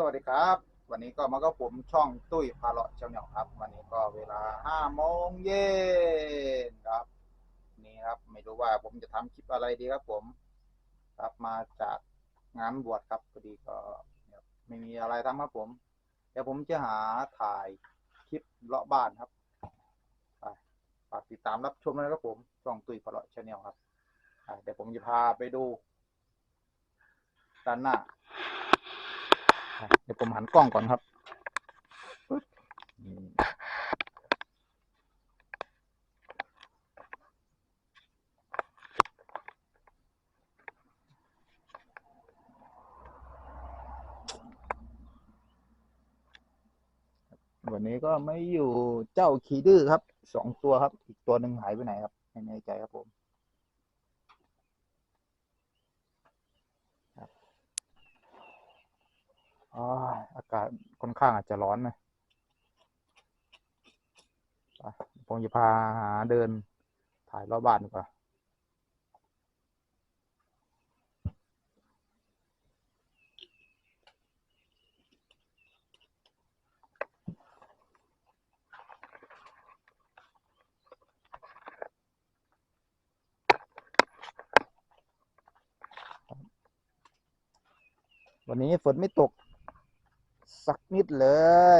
สวัสดีครับ วันนี้ก็มาก็ผมช่องตุ้ยพาเลาะเจ้าเหนียวครับ วันนี้ก็เวลาห้าโมงเย็นครับ นี่ครับไม่รู้ว่าผมจะทำคลิปอะไรดีครับผม ครับมาจากงานบวชครับพอดีก็ไม่มีอะไรทำครับผม เดี๋ยวผมจะหาถ่ายคลิปเลาะบ้านครับไปฝากติดตามรับชมนะครับผมช่องตุ้ยพาเลาะเจ้าเหนียวครับเดี๋ยวผมจะพาไปดูด้านหน้า เดี๋ยวผมหันกล้องก่อนครับวันนี้ก็ไม่อยู่เจ้าขีดื้อครับสองตัวครับ อีกตัวหนึ่งหายไปไหนครับไม่แน่ใจครับผม อ๋ออากาศค่อนข้างอาจจะร้อนนะไปผมจะพาหาเดินถ่ายรอบบ้านดีกว่าวันนี้ฝนไม่ตก สักนิดเล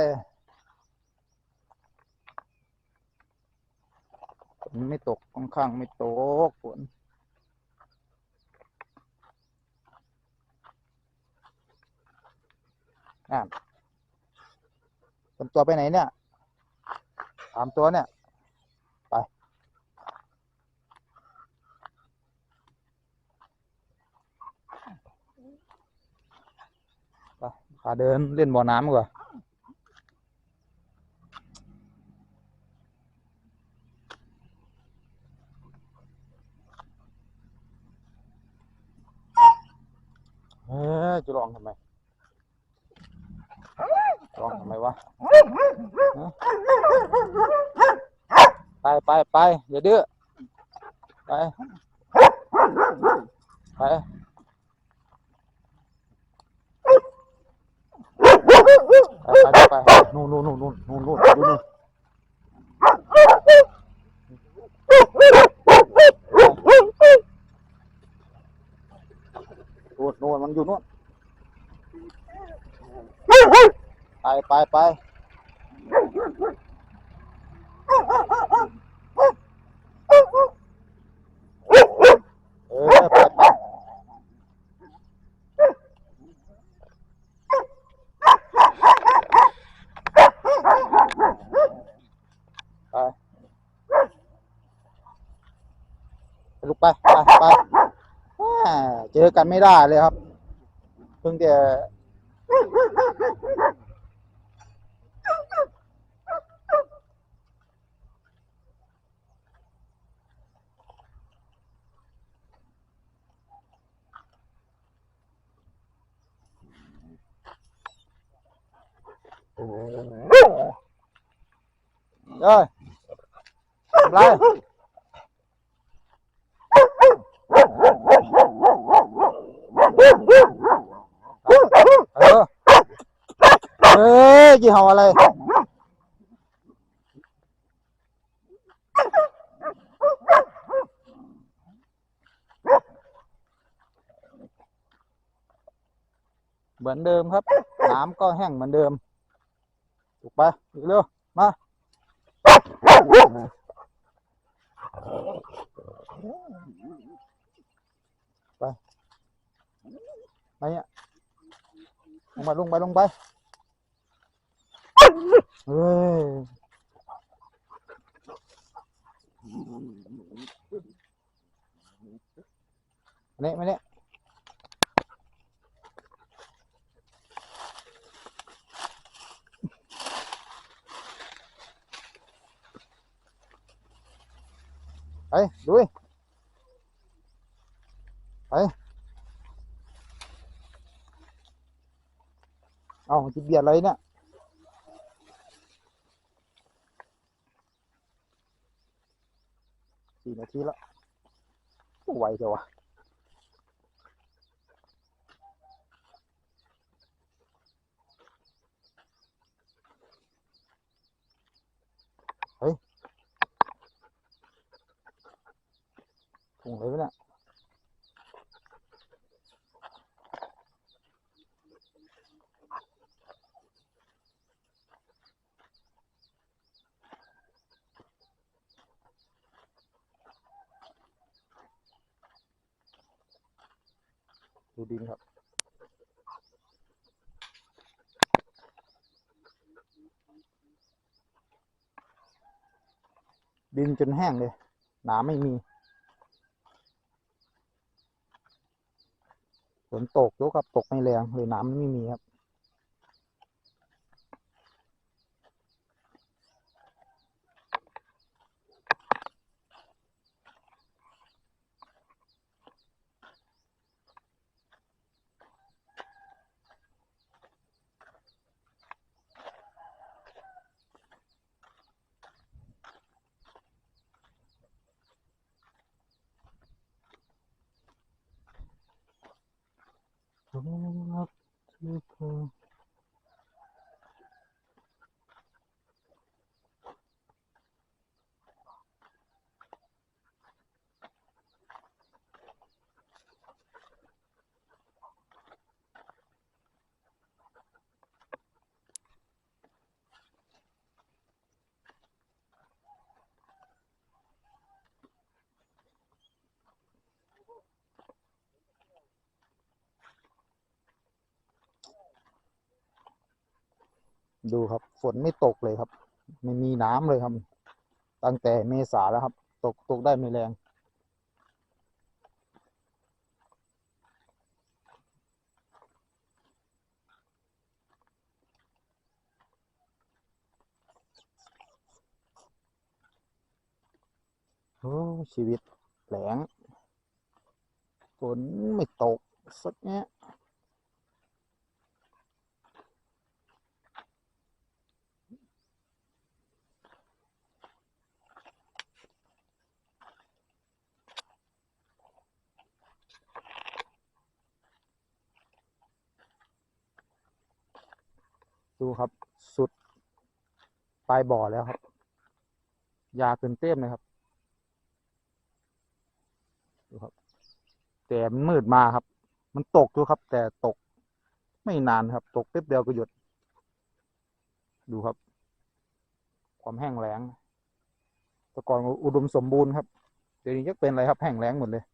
ย ฝนไม่ตกค่อนข้างไม่ตกฝนอะเป็นตัวไปไหนเนี่ยสามตัวเนี่ย ไป ไปพาเดินเล่นบ่อน้ำดีกว่าเฮ้ยจะลองทำไมลองทำไมวะฮะไปไปไปอย่าดื้อไปไป ไปไปไปนู่นนู่นนู่นนู่นนู่นนู่นดูนู่นนู่นนู่นมันอยู่นู่นไปไปไปเออไปไปไปลุก ไปไปไปเจอกันไม่ได้เลยครับ เพิ่งจะเอ้ยทำไร เออเอ้ยกี่ห่าอะไร เหมือนเดิมครับ น้ำก็แห้งเหมือนเดิม ถูกปอีกเร็วมาไป ไปเนี่ยลงไปลงไปลงไปเฮ้ยมาเนี่ยมาเนี่ยไปดูดิไเอาจะเบียดอะไรเนี่ยสี่นาทีแล้วไหวจังวะเฮ้ยถุงเลยหมเนี่ย ดูดินครับ ดินจนแห้งเลยน้ำไม่มีฝนตกยกครับตกไม่แรงเลยน้ำไม่มีครับที่พอ ดูครับ ฝนไม่ตกเลยครับ ไม่มีน้ำเลยครับ ตั้งแต่เมษาแล้วครับ ตกตกได้ไม่แรง โอ้ชีวิตแหลงฝนไม่ตกสักแง่ ดูครับ สุดปลายบ่อแล้วครับ ยาเกินเต้มเลยครับ ดูครับ แต่มันมืดมาครับ มันตกอยู่ครับ แต่ตก ไม่นานครับ ตกแป๊บเดียวก็หยุด ดูครับ ความแห้งแล้งแต่ก่อนอุดมสมบูรณ์ครับ เดี๋ยวนี้ยักเป็นอะไรครับ แห้งแล้งหมดเลย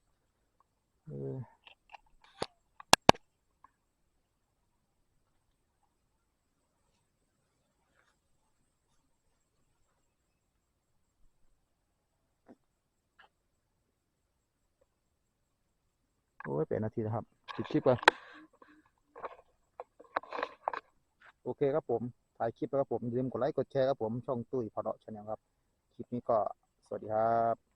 โอ้ยแปดนนาทีนะครับปิดคลิปก่อนโอเคครับผมถ่ายคลิปแล้วครับผมอย่าลืมกดไลค์กดแชร์ครับผมช่องตุ้ยพอดอชาแนลครับ คลิปนี้ก็สวัสดีครับ